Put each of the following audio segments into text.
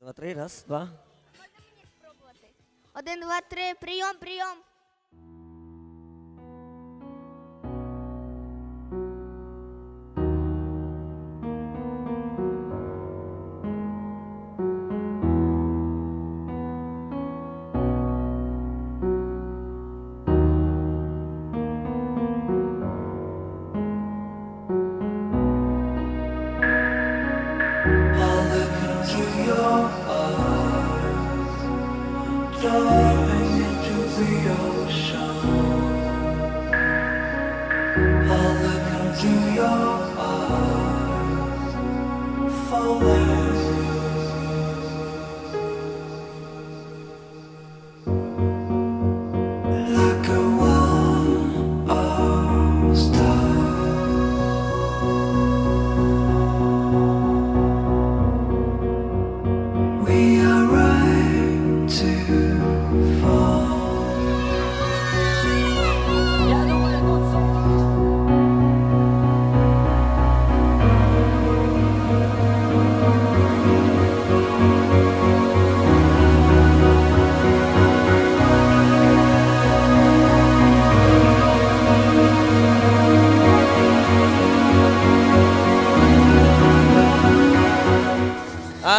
Два, три, раз, два. Один, два, три, прийом, прийом. Into your eyes, diving into the ocean. I'll look into your eyes, falling.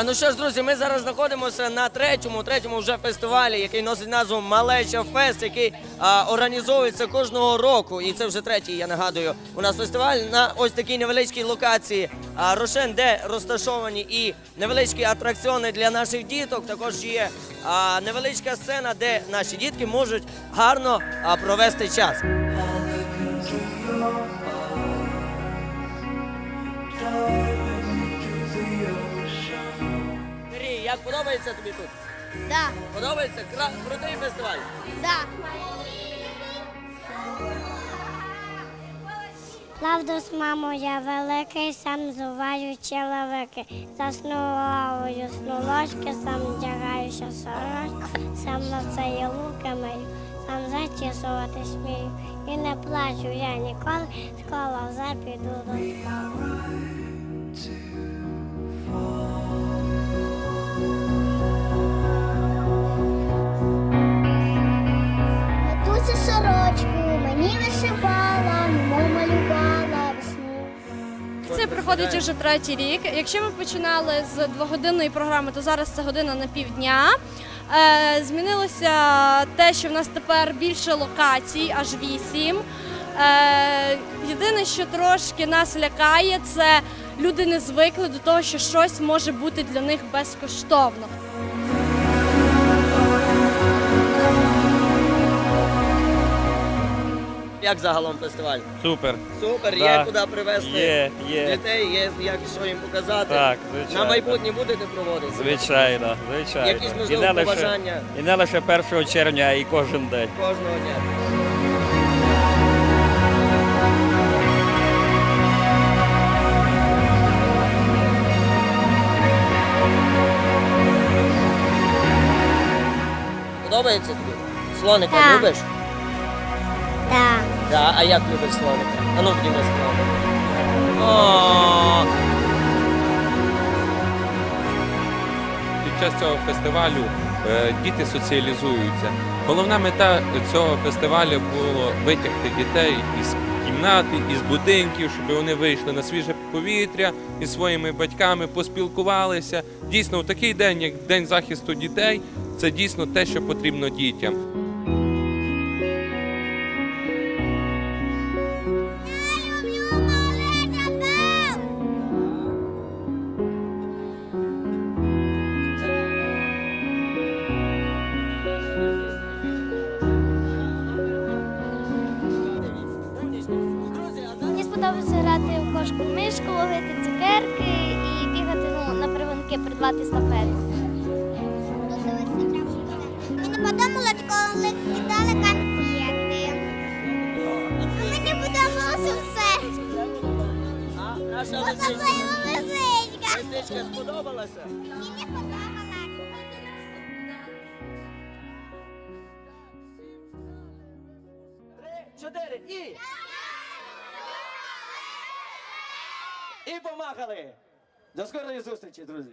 Ну що ж, друзі, ми зараз знаходимося на третьому, третьому вже фестивалі, який носить назву Малеча Фест, який а, організовується кожного року. І це вже третій, я нагадую. У нас фестиваль на ось такій невеличкій локації. А, Рошен, де розташовані і невеличкі атракціони для наших діток. Також є а, невеличка сцена, де наші дітки можуть гарно а, провести час. Подобається тобі тут? Да, Подобається? Кра- Крутий фестиваль. да. Лавдус, мамо, я великий, сам зуваю челевики. Заснула сну ложки, сам вдягаюся сорочку, сам на це є луки мию, сам зачісувати смію. І не плачу я ніколи, школа вже піду до школи. Це проходить уже третій рік. Якщо ми починали з двогодинної програми, то зараз це година на півдня. Е, змінилося те, що в нас тепер більше локацій, аж вісім. Е, єдине, що трошки нас лякає, це люди не звикли до того, що щось може бути для них безкоштовно. Як загалом фестиваль? Супер. Супер, є Да. куди привезти Є, є. дітей, є як що їм показати. Так, звичайно. На майбутнє будете проводити? Звичайно, звичайно. Якісь, можливо, і, не лише, побажання? і не лише 1 червня, а і кожен день. Кожного дня. Подобається тобі? Слоника Так. любиш? Да, а як любиш слоника? А ну підійми слоника. О, Під час цього фестивалю е, діти соціалізуються. Головна мета цього фестивалю було витягти дітей із кімнати, із будинків, щоб вони вийшли на свіже повітря із своїми батьками, поспілкувалися. Дійсно, в такий день, як День захисту дітей, це дійсно те, що потрібно дітям. Привинки, придбати стафету. Мені подобалось, коли кидали конфети. Мені подобалося все. наша Особливо лисичка. лисичка. Сподобалася? Мені подобалось. Три, чотири і. І помахали. До скорої зустрічі, друзі.